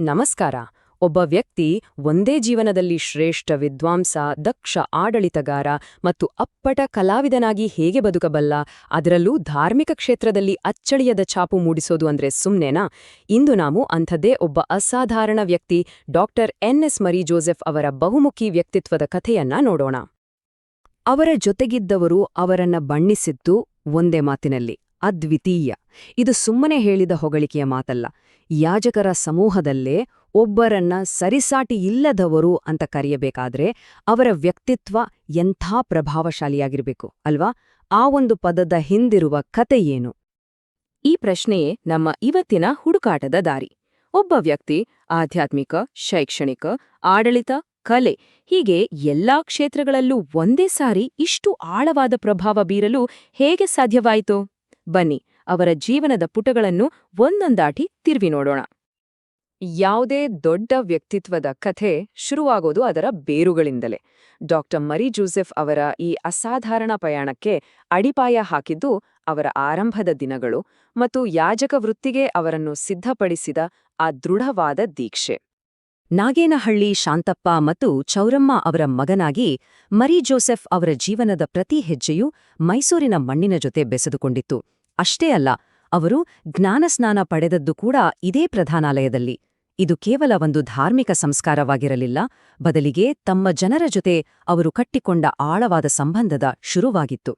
ನಮಸ್ಕಾರ. ಒಬ್ಬ ವ್ಯಕ್ತಿ ಒಂದೇ ಜೀವನದಲ್ಲಿ ಶ್ರೇಷ್ಠ ವಿದ್ವಾಂಸ, ದಕ್ಷ ಆಡಳಿತಗಾರ ಮತ್ತು ಅಪ್ಪಟ ಕಲಾವಿದನಾಗಿ ಹೇಗೆ ಬದುಕಬಲ್ಲ, ಅದರಲ್ಲೂ ಧಾರ್ಮಿಕ ಕ್ಷೇತ್ರದಲ್ಲಿ ಅಚ್ಚಳಿಯದ ಛಾಪು ಮೂಡಿಸೋದು ಅಂದ್ರೆ ಸುಮ್ನೆನಾ? ಇಂದು ನಾವು ಅಂಥದ್ದೇ ಒಬ್ಬ ಅಸಾಧಾರಣ ವ್ಯಕ್ತಿ doctor N S Mari Joseph ಅವರ ಬಹುಮುಖಿ ವ್ಯಕ್ತಿತ್ವದ ಕಥೆಯನ್ನ ನೋಡೋಣ. ಅವರ ಜೊತೆಗಿದ್ದವರು ಅವರನ್ನ ಬಣ್ಣಿಸಿದ್ದು ಒಂದೇ ಮಾತಿನಲ್ಲಿ, ಅದ್ವಿತೀಯ. ಇದು ಸುಮ್ಮನೆ ಹೇಳಿದ ಹೊಗಳಿಕೆಯ ಮಾತಲ್ಲ. ಯಾಜಕರ ಸಮೂಹದಲ್ಲೇ ಒಬ್ಬರನ್ನ ಸರಿಸಾಟಿ ಇಲ್ಲದವರು ಅಂತ ಕರೆಯಬೇಕಾದ್ರೆ ಅವರ ವ್ಯಕ್ತಿತ್ವ ಎಂಥ ಪ್ರಭಾವಶಾಲಿಯಾಗಿರಬೇಕು, ಅಲ್ವಾ? ಆ ಒಂದು ಪದದ ಹಿಂದಿರುವ ಕಥೆಯೇನು ಈ ಪ್ರಶ್ನೆಯೇ ನಮ್ಮ ಇವತ್ತಿನ ಹುಡುಕಾಟದ ದಾರಿ. ಒಬ್ಬ ವ್ಯಕ್ತಿ ಆಧ್ಯಾತ್ಮಿಕ, ಶೈಕ್ಷಣಿಕ, ಆಡಳಿತ, ಕಲೆ ಹೀಗೆ ಎಲ್ಲಾ ಕ್ಷೇತ್ರಗಳಲ್ಲೂ ಒಂದೇ ಸಾರಿ ಇಷ್ಟು ಆಳವಾದ ಪ್ರಭಾವ ಬೀರಲು ಹೇಗೆ ಸಾಧ್ಯವಾಯಿತು? ಬನ್ನಿ. ಅವರ ಜೀವನದ ಪುಟಗಳನ್ನು ಒಂದೊಂದಾಟಿ ತಿರುವಿ ನೋಡೋಣ. ಯಾವುದೇ ದೊಡ್ಡ ವ್ಯಕ್ತಿತ್ವದ ಕಥೆ ಶುರುವಾಗೋದು ಅದರ ಬೇರುಗಳಿಂದಲೇ. ಡಾಕ್ಟರ್ ಮರಿ ಜೋಸೆಫ್ ಅವರ ಈ ಅಸಾಧಾರಣ ಪಯಣಕ್ಕೆ ಅಡಿಪಾಯ ಹಾಕಿದ್ದು ಅವರ ಆರಂಭದ ದಿನಗಳು ಮತ್ತು ಯಾಜಕ ವೃತ್ತಿಗೆ ಅವರನ್ನು ಸಿದ್ಧಪಡಿಸಿದ ಆ ದೃಢವಾದ ದೀಕ್ಷೆ. ನಾಗೇನಹಳ್ಳಿ ಶಾಂತಪ್ಪ ಮತ್ತು ಚೌರಮ್ಮ ಅವರ ಮಗನಾಗಿ ಮರಿ ಜೋಸೆಫ್ ಅವರ ಜೀವನದ ಪ್ರತಿ ಹೆಜ್ಜೆಯೂ ಮೈಸೂರಿನ ಮಣ್ಣಿನ ಜೊತೆ ಬೆಸೆದುಕೊಂಡಿತ್ತು. ಅಷ್ಟೇ ಅಲ್ಲ, ಅವರು ಜ್ಞಾನಸ್ನಾನ ಪಡೆದದ್ದು ಕೂಡ ಇದೇ ಪ್ರಧಾನಾಲಯದಲ್ಲಿ. ಇದು ಕೇವಲ ಒಂದು ಧಾರ್ಮಿಕ ಸಂಸ್ಕಾರವಾಗಿರಲಿಲ್ಲ, ಬದಲಿಗೆ ತಮ್ಮ ಜನರ ಜೊತೆ ಅವರು ಕಟ್ಟಿಕೊಂಡ ಆಳವಾದ ಸಂಬಂಧದ ಶುರುವಾಗಿತ್ತು.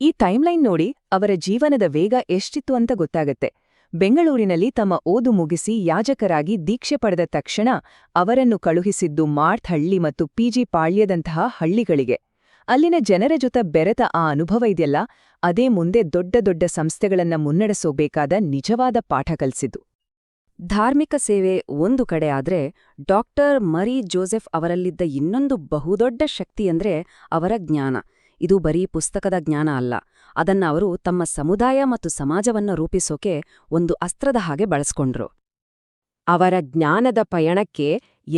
ಈ ಟೈಮ್ಲೈನ್ ನೋಡಿ ಅವರ ಜೀವನದ ವೇಗ ಎಷ್ಟಿತ್ತು ಅಂತ ಗೊತ್ತಾಗತ್ತೆ. ಬೆಂಗಳೂರಿನಲ್ಲಿ ತಮ್ಮ ಓದು ಮುಗಿಸಿ ಯಾಜಕರಾಗಿ ದೀಕ್ಷೆ ಪಡೆದ ತಕ್ಷಣ ಅವರನ್ನು ಕಳುಹಿಸಿದ್ದು ಮಾರ್ಥ್ ಹಳ್ಳಿ ಮತ್ತು ಪಿಜಿ ಪಾಳ್ಯದಂತಹ ಹಳ್ಳಿಗಳಿಗೆ. ಅಲ್ಲಿನ ಜನರ ಜೊತೆ ಬೆರೆತ ಆ ಅನುಭವ ಇದೆಯಲ್ಲ ಅದೇ ಮುಂದೆ ದೊಡ್ಡ ದೊಡ್ಡ ಸಂಸ್ಥೆಗಳನ್ನ ಮುನ್ನಡೆಸೋಬೇಕಾದ ನಿಜವಾದ ಪಾಠ ಕಲಿಸಿತು ಧಾರ್ಮಿಕ ಸೇವೆ ಒಂದು ಕಡೆ ಆದ್ರೆ ಡಾಕ್ಟರ್ ಮರಿ ಜೋಸೆಫ್ ಅವರಲ್ಲಿದ್ದ ಇನ್ನೊಂದು ಬಹುದೊಡ್ಡ ಶಕ್ತಿಯಂದ್ರೆ ಅವರ ಜ್ಞಾನ. ಇದು ಬರೀ ಪುಸ್ತಕದ ಜ್ಞಾನ ಅಲ್ಲ, ಅದನ್ನ ಅವರು ತಮ್ಮ ಸಮುದಾಯ ಮತ್ತು ಸಮಾಜವನ್ನ ರೂಪಿಸೋಕೆ ಒಂದು ಅಸ್ತ್ರದ ಹಾಗೆ ಬಳಸ್ಕೊಂಡ್ರು. ಅವರ ಜ್ಞಾನದ ಪಯಣಕ್ಕೆ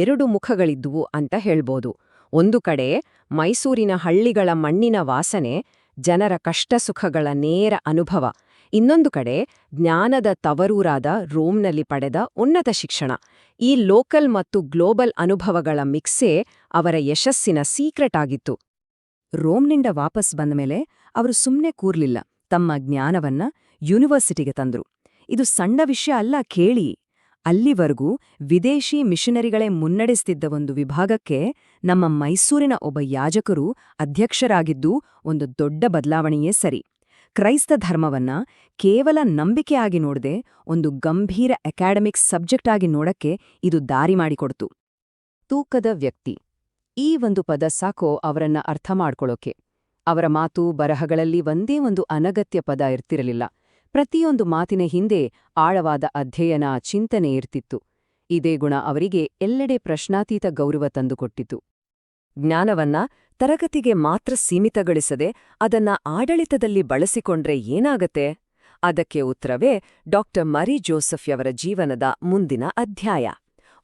ಎರಡು ಮುಖಗಳಿದ್ದುವು ಅಂತ ಹೇಳ್ಬೋದು. ಒಂದು ಕಡೆ ಮೈಸೂರಿನ ಹಳ್ಳಿಗಳ ಮಣ್ಣಿನ ವಾಸನೆ ಜನರ ಕಷ್ಟಸುಖಗಳ ನೇರ ಅನುಭವ. ಇನ್ನೊಂದು ಕಡೆ, ಜ್ಞಾನದ ತವರೂರಾದ ರೋಮ್ನಲ್ಲಿ ಪಡೆದ ಉನ್ನತ ಶಿಕ್ಷಣ. ಈ ಲೋಕಲ್ ಮತ್ತು ಗ್ಲೋಬಲ್ ಅನುಭವಗಳ ಮಿಕ್ಸೇ ಅವರ ಯಶಸ್ಸಿನ ಸೀಕ್ರೆಟ್ ಆಗಿತ್ತು. ರೋಮ್ನಿಂದ ವಾಪಸ್ ಬಂದ ಮೇಲೆ ಅವರು ಸುಮ್ಮನೆ ಕೂರ್ಲಿಲ್ಲ. ತಮ್ಮ ಜ್ಞಾನವನ್ನ ಯೂನಿವರ್ಸಿಟಿಗೆ ತಂದ್ರು. ಇದು ಸಣ್ಣ ವಿಷಯ ಅಲ್ಲ, ಕೇಳಿ. ಅಲ್ಲಿವರೆಗೂ ವಿದೇಶಿ ಮಿಷನರಿಗಳೇ ಮುನ್ನಡೆಸ್ತಿದ್ದ ಒಂದು ವಿಭಾಗಕ್ಕೆ ನಮ್ಮ ಮೈಸೂರಿನ ಒಬ್ಬ ಯಾಜಕರು ಅಧ್ಯಕ್ಷರಾಗಿದ್ದು ಒಂದು ದೊಡ್ಡ ಬದಲಾವಣೆಯೇ ಸರಿ. ಕ್ರೈಸ್ತ ಧರ್ಮವನ್ನ ಕೇವಲ ನಂಬಿಕೆಯಾಗಿ ನೋಡದೆ ಒಂದು ಗಂಭೀರ ಅಕಾಡೆಮಿಕ್ ಸಬ್ಜೆಕ್ಟ್ ಆಗಿ ನೋಡಕ್ಕೆ ಇದು ದಾರಿ ಮಾಡಿಕೊಡ್ತು. ತೂಕದ ವ್ಯಕ್ತಿ. ಈ ಒಂದು ಪದ ಸಾಕೋ ಅವರನ್ನ ಅರ್ಥ ಮಾಡ್ಕೊಳ್ಳೋಕೆ ಅವರ ಮಾತು ಬರಹಗಳಲ್ಲಿ ಒಂದೇ ಒಂದು ಅನಗತ್ಯ ಪದ ಇರ್ತಿರಲಿಲ್ಲ. ಪ್ರತಿಯೊಂದು ಮಾತಿನ ಹಿಂದೆ ಆಳವಾದ ಅಧ್ಯಯನ ಚಿಂತನೆ ಇರ್ತಿತ್ತು. ಇದೇ ಗುಣ ಅವರಿಗೆ ಎಲ್ಲೆಡೆ ಪ್ರಶ್ನಾತೀತ ಗೌರವ ತಂದುಕೊಟ್ಟಿತು. ಜ್ಞಾನವನ್ನ ತರಗತಿಗೆ ಮಾತ್ರ ಸೀಮಿತಗೊಳಿಸದೆ ಅದನ್ನ ಆಡಳಿತದಲ್ಲಿ ಬಳಸಿಕೊಂಡ್ರೆ ಏನಾಗತ್ತೆ? ಅದಕ್ಕೆ ಉತ್ತರವೇ ಡಾಕ್ಟರ್ ಮರಿ ಜೋಸೆಫ್ಯವರ ಜೀವನದ ಮುಂದಿನ ಅಧ್ಯಾಯ.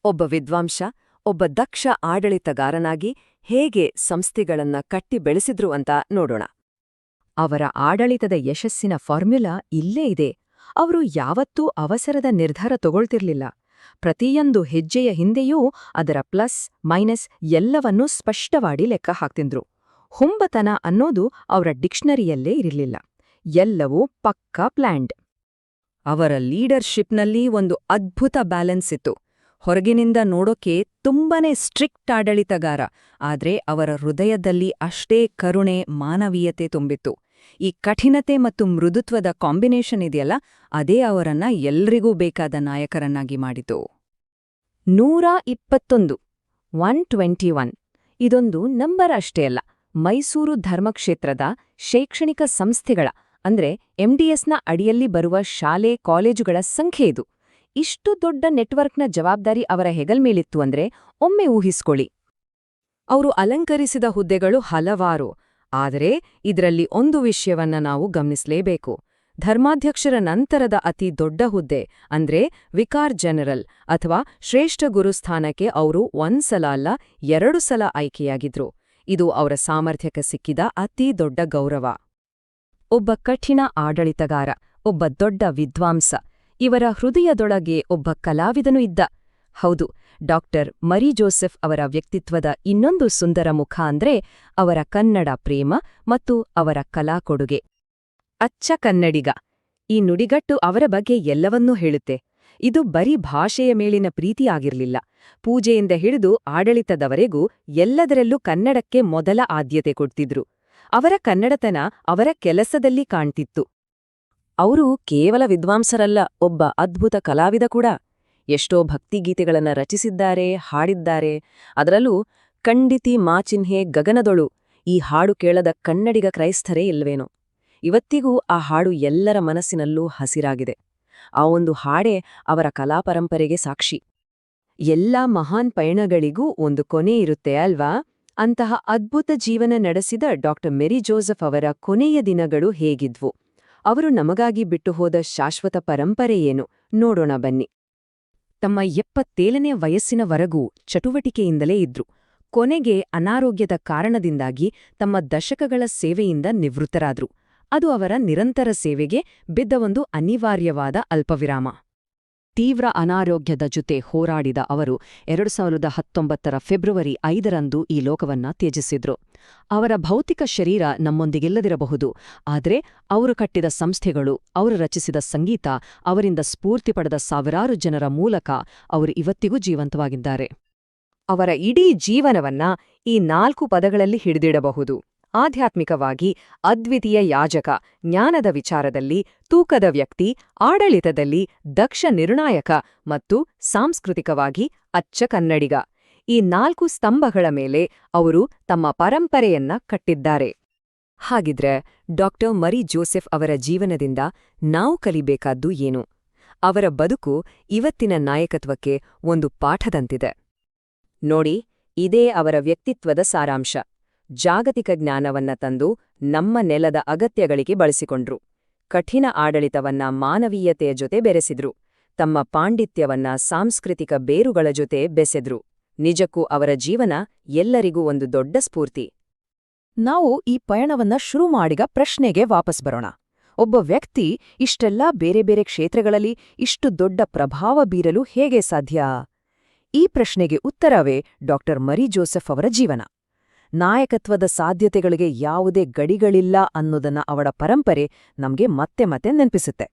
ಒಬ್ಬ ವಿದ್ವಾಂಸ, ಒಬ್ಬ ದಕ್ಷ ಆಡಳಿತಗಾರನಾಗಿ ಹೇಗೆ ಸಂಸ್ಥೆಗಳನ್ನ ಕಟ್ಟಿ ಬೆಳೆಸಿದ್ರು ಅಂತ ನೋಡೋಣ. ಅವರ ಆಡಳಿತದ ಯಶಸ್ಸಿನ ಫಾರ್ಮ್ಯುಲಾ ಇಲ್ಲೇ ಇದೆ. ಅವರು ಯಾವತ್ತೂ ಅವಸರದ ನಿರ್ಧಾರ ತಗೊಳ್ತಿರ್ಲಿಲ್ಲ. ಪ್ರತಿಯೊಂದು ಹೆಜ್ಜೆಯ ಹಿಂದೆಯೂ ಅದರ ಪ್ಲಸ್, ಮೈನಸ್ ಎಲ್ಲವನ್ನೂ ಸ್ಪಷ್ಟವಾಗಿ ಲೆಕ್ಕ ಹಾಕ್ತಿದ್ರು. ಹುಂಬತನ ಅನ್ನೋದು ಅವರ ಡಿಕ್ಷನರಿಯಲ್ಲೇ ಇರಲಿಲ್ಲ. ಎಲ್ಲವೂ ಪಕ್ಕಾ ಪ್ಲ್ಯಾಂಡ್ ಅವರ ಲೀಡರ್ಶಿಪ್ನಲ್ಲಿ ಒಂದು ಅದ್ಭುತ ಬ್ಯಾಲೆನ್ಸ್ ಇತ್ತು. ಹೊರಗಿನಿಂದ ನೋಡೋಕೆ ತುಂಬಾನೇ ಸ್ಟ್ರಿಕ್ಟ್ ಆಡಳಿತಗಾರ, ಆದ್ರೆ ಅವರ ಹೃದಯದಲ್ಲಿ ಅಷ್ಟೇ ಕರುಣೆ, ಮಾನವೀಯತೆ ತುಂಬಿತ್ತು. ಈ ಕಠಿಣತೆ ಮತ್ತು ಮೃದುತ್ವದ ಕಾಂಬಿನೇಷನ್ ಇದೆಯಲ್ಲ, ಅದೇ ಅವರನ್ನ ಎಲ್ರಿಗೂ ಬೇಕಾದ ನಾಯಕರನ್ನಾಗಿ ಮಾಡಿತು. ನೂರ ಇಪ್ಪತ್ತೊಂದು, ಒನ್ ಟ್ವೆಂಟಿ ಒನ್, ಇದೊಂದು ನಂಬರ್ ಅಷ್ಟೇ ಅಲ್ಲ, ಮೈಸೂರು ಧರ್ಮಕ್ಷೇತ್ರದ ಶೈಕ್ಷಣಿಕ ಸಂಸ್ಥೆಗಳ, ಅಂದ್ರೆ ಎಂಡಿಎಸ್ನ ಅಡಿಯಲ್ಲಿ ಬರುವ ಶಾಲೆ, ಕಾಲೇಜುಗಳ ಸಂಖ್ಯೆ ಇದು. ಇಷ್ಟು ದೊಡ್ಡ ನೆಟ್ವರ್ಕ್ನ ಜವಾಬ್ದಾರಿ ಅವರ ಹೆಗಲ್ಮೇಲಿತ್ತು ಅಂದ್ರೆ ಒಮ್ಮೆ ಊಹಿಸ್ಕೊಳ್ಳಿ. ಅವರು ಅಲಂಕರಿಸಿದ ಹುದ್ದೆಗಳು ಹಲವಾರು ಆದರೆ ಇದರಲ್ಲಿ ಒಂದು ವಿಷಯವನ್ನ ನಾವು ಗಮನಿಸಲೇಬೇಕು. ಧರ್ಮಾಧ್ಯಕ್ಷರ ನಂತರದ ಅತಿ ದೊಡ್ಡ ಹುದ್ದೆ, ಅಂದ್ರೆ ವಿಕಾರ್ ಜನರಲ್ ಅಥವಾ ಶ್ರೇಷ್ಠ ಗುರುಸ್ಥಾನಕ್ಕೆ ಅವರು ಒಂದ್ಸಲ ಅಲ್ಲ, ಎರಡು ಸಲ ಆಯ್ಕೆಯಾಗಿದ್ರು. ಇದು ಅವರ ಸಾಮರ್ಥ್ಯಕ್ಕೆ ಸಿಕ್ಕಿದ ಅತಿ ದೊಡ್ಡ ಗೌರವ. ಒಬ್ಬ ಕಠಿಣ ಆಡಳಿತಗಾರ, ಒಬ್ಬ ದೊಡ್ಡ ವಿದ್ವಾಂಸ, ಇವರ ಹೃದಯದೊಳಗೆ ಒಬ್ಬ ಕಲಾವಿದನು ಇದ್ದ. ಹೌದು, ಡಾಕ್ಟರ್ ಮರಿ ಜೋಸೆಫ್ ಅವರ ವ್ಯಕ್ತಿತ್ವದ ಇನ್ನೊಂದು ಸುಂದರ ಮುಖ ಅಂದ್ರೆ ಅವರ ಕನ್ನಡ ಪ್ರೇಮ ಮತ್ತು ಅವರ ಕಲಾ ಕೊಡುಗೆ. ಅಚ್ಚ ಕನ್ನಡಿಗ. ಈ ನುಡಿಗಟ್ಟು ಅವರ ಬಗ್ಗೆ ಎಲ್ಲವನ್ನೂ ಹೇಳುತ್ತೆ. ಇದು ಬರೀ ಭಾಷೆಯ ಮೇಲಿನ ಪ್ರೀತಿಯಾಗಿರಲಿಲ್ಲ ಪೂಜೆಯಿಂದ ಹಿಡಿದು ಆಡಳಿತದವರೆಗೂ ಎಲ್ಲದರಲ್ಲೂ ಕನ್ನಡಕ್ಕೆ ಮೊದಲ ಆದ್ಯತೆ ಕೊಡ್ತಿದ್ರು. ಅವರ ಕನ್ನಡತನ ಅವರ ಕೆಲಸದಲ್ಲಿ ಕಾಣ್ತಿತ್ತು. ಅವರು ಕೇವಲ ವಿದ್ವಾಂಸರಲ್ಲ, ಒಬ್ಬ ಅದ್ಭುತ ಕಲಾವಿದ ಕೂಡ. ಎಷ್ಟೋ ಭಕ್ತಿಗೀತೆಗಳನ್ನ ರಚಿಸಿದ್ದಾರೆ, ಹಾಡಿದ್ದಾರೆ. ಅದರಲ್ಲೂ ಖಂಡಿತಿ ಮಾಚಿನ್ಹೆ ಗಗನದೊಳು. ಈ ಹಾಡು ಕೇಳದ ಕನ್ನಡಿಗ ಕ್ರೈಸ್ತರೇ ಇಲ್ವೇನೋ. ಇವತ್ತಿಗೂ ಆ ಹಾಡು ಎಲ್ಲರ ಮನಸ್ಸಿನಲ್ಲೂ ಹಸಿರಾಗಿದೆ. ಆ ಒಂದು ಹಾಡೇ ಅವರ ಕಲಾಪರಂಪರೆಗೆ ಸಾಕ್ಷಿ. ಎಲ್ಲ ಮಹಾನ್ ಪಯಣಗಳಿಗೂ ಒಂದು ಕೊನೆ ಇರುತ್ತೆ ಅಲ್ವಾ? ಅಂತಹ ಅದ್ಭುತ ಜೀವನ ನಡೆಸಿದ ಡಾಕ್ಟರ್ ಮೆರಿ ಜೋಸೆಫ್ ಅವರ ಕೊನೆಯ ದಿನಗಳು ಹೇಗಿದ್ವು? ಅವರು ನಮಗಾಗಿ ಬಿಟ್ಟು ಹೋದ ಶಾಶ್ವತ ಪರಂಪರೆ ಏನು? ನೋಡೋಣ ಬನ್ನಿ. ತಮ್ಮ ಎಪ್ಪತ್ತೇಳನೇ ವಯಸ್ಸಿನವರೆಗೂ ಚಟುವಟಿಕೆಯಿಂದಲೇ ಇದ್ರು. ಕೊನೆಗೆ ಅನಾರೋಗ್ಯದ ಕಾರಣದಿಂದಾಗಿ ತಮ್ಮ ದಶಕಗಳ ಸೇವೆಯಿಂದ ನಿವೃತ್ತರಾದ್ರು. ಅದು ಅವರ ನಿರಂತರ ಸೇವೆಗೆ ಬಿದ್ದ ಒಂದು ಅನಿವಾರ್ಯವಾದ ಅಲ್ಪವಿರಾಮ. ತೀವ್ರ ಅನಾರೋಗ್ಯದ ಜೊತೆ ಹೋರಾಡಿದ ಅವರು ಎರಡು ಸಾವಿರದ ಹತ್ತೊಂಬತ್ತರ ಫೆಬ್ರವರಿ ಐದರಂದು ಈ ಲೋಕವನ್ನ ತ್ಯಜಿಸಿದ್ರು. ಅವರ ಭೌತಿಕ ಶರೀರ ನಮ್ಮೊಂದಿಗಿಲ್ಲದಿರಬಹುದು, ಆದರೆ ಅವರು ಕಟ್ಟಿದ ಸಂಸ್ಥೆಗಳು, ಅವರು ರಚಿಸಿದ ಸಂಗೀತ, ಅವರಿಂದ ಸ್ಫೂರ್ತಿ ಪಡೆದ ಸಾವಿರಾರು ಜನರ ಮೂಲಕ ಅವರು ಇವತ್ತಿಗೂ ಜೀವಂತವಾಗಿದ್ದಾರೆ. ಅವರ ಇಡೀ ಜೀವನವನ್ನ ಈ ನಾಲ್ಕು ಪದಗಳಲ್ಲಿ ಹಿಡಿದಿಡಬಹುದು. ಆಧ್ಯಾತ್ಮಿಕವಾಗಿ ಅದ್ವಿತೀಯ ಯಾಜಕ ಜ್ಞಾನದ ವಿಚಾರದಲ್ಲಿ, ತೂಕದ ವ್ಯಕ್ತಿ, ಆಡಳಿತದಲ್ಲಿ ದಕ್ಷ ನಿರ್ಣಾಯಕ ಮತ್ತು ಸಾಂಸ್ಕೃತಿಕವಾಗಿ ಅಚ್ಚ ಕನ್ನಡಿಗ. ಈ ನಾಲ್ಕು ಸ್ತಂಭಗಳ ಮೇಲೆ ಅವರು ತಮ್ಮ ಪರಂಪರೆಯನ್ನ ಕಟ್ಟಿದ್ದಾರೆ. ಹಾಗಿದ್ರೆ ಡಾಕ್ಟರ್ ಮರಿ ಜೋಸೆಫ್ ಅವರ ಜೀವನದಿಂದ ನಾವು ಕಲಿಬೇಕಾದ್ದು ಏನು? ಅವರ ಬದುಕು ಇವತ್ತಿನ ನಾಯಕತ್ವಕ್ಕೆ ಒಂದು ಪಾಠದಂತಿದೆ. ನೋಡಿ, ಇದೇ ಅವರ ವ್ಯಕ್ತಿತ್ವದ ಸಾರಾಂಶ. ಜಾಗತಿಕ ಜ್ಞಾನವನ್ನ ತಂದು ನಮ್ಮ ನೆಲದ ಅಗತ್ಯಗಳಿಗೆ ಬಳಸಿಕೊಂಡ್ರು. ಕಠಿಣ ಆಡಳಿತವನ್ನ ಮಾನವೀಯತೆಯ ಜೊತೆ ಬೆರೆಸಿದ್ರು. ತಮ್ಮ ಪಾಂಡಿತ್ಯವನ್ನ ಸಾಂಸ್ಕೃತಿಕ ಬೇರುಗಳ ಜೊತೆ ಬೆಸೆದ್ರು. ನಿಜಕ್ಕೂ ಅವರ ಜೀವನ ಎಲ್ಲರಿಗೂ ಒಂದು ದೊಡ್ಡ ಸ್ಫೂರ್ತಿ. ನಾವು ಈ ಪಯಣವನ್ನ ಶುರು ಮಾಡಿಗ ಪ್ರಶ್ನೆಗೆ ವಾಪಸ್ ಬರೋಣ. ಒಬ್ಬ ವ್ಯಕ್ತಿ ಇಷ್ಟೆಲ್ಲಾ ಬೇರೆ ಬೇರೆ ಕ್ಷೇತ್ರಗಳಲ್ಲಿ ಇಷ್ಟು ದೊಡ್ಡ ಪ್ರಭಾವ ಬೀರಲು ಹೇಗೆ ಸಾಧ್ಯ? ಈ ಪ್ರಶ್ನೆಗೆ ಉತ್ತರವೇ ಡಾಕ್ಟರ್ ಮರಿ ಜೋಸೆಫ್ ಅವರ ಜೀವನ. ನಾಯಕತ್ವದ ಸಾಧ್ಯತೆಗಳಿಗೆ ಯಾವುದೇ ಗಡಿಗಳಿಲ್ಲ ಅನ್ನೋದನ್ನ ಅವಳ ಪರಂಪರೆ ನಮ್ಗೆ ಮತ್ತೆ ಮತ್ತೆ ನೆನಪಿಸುತ್ತೆ.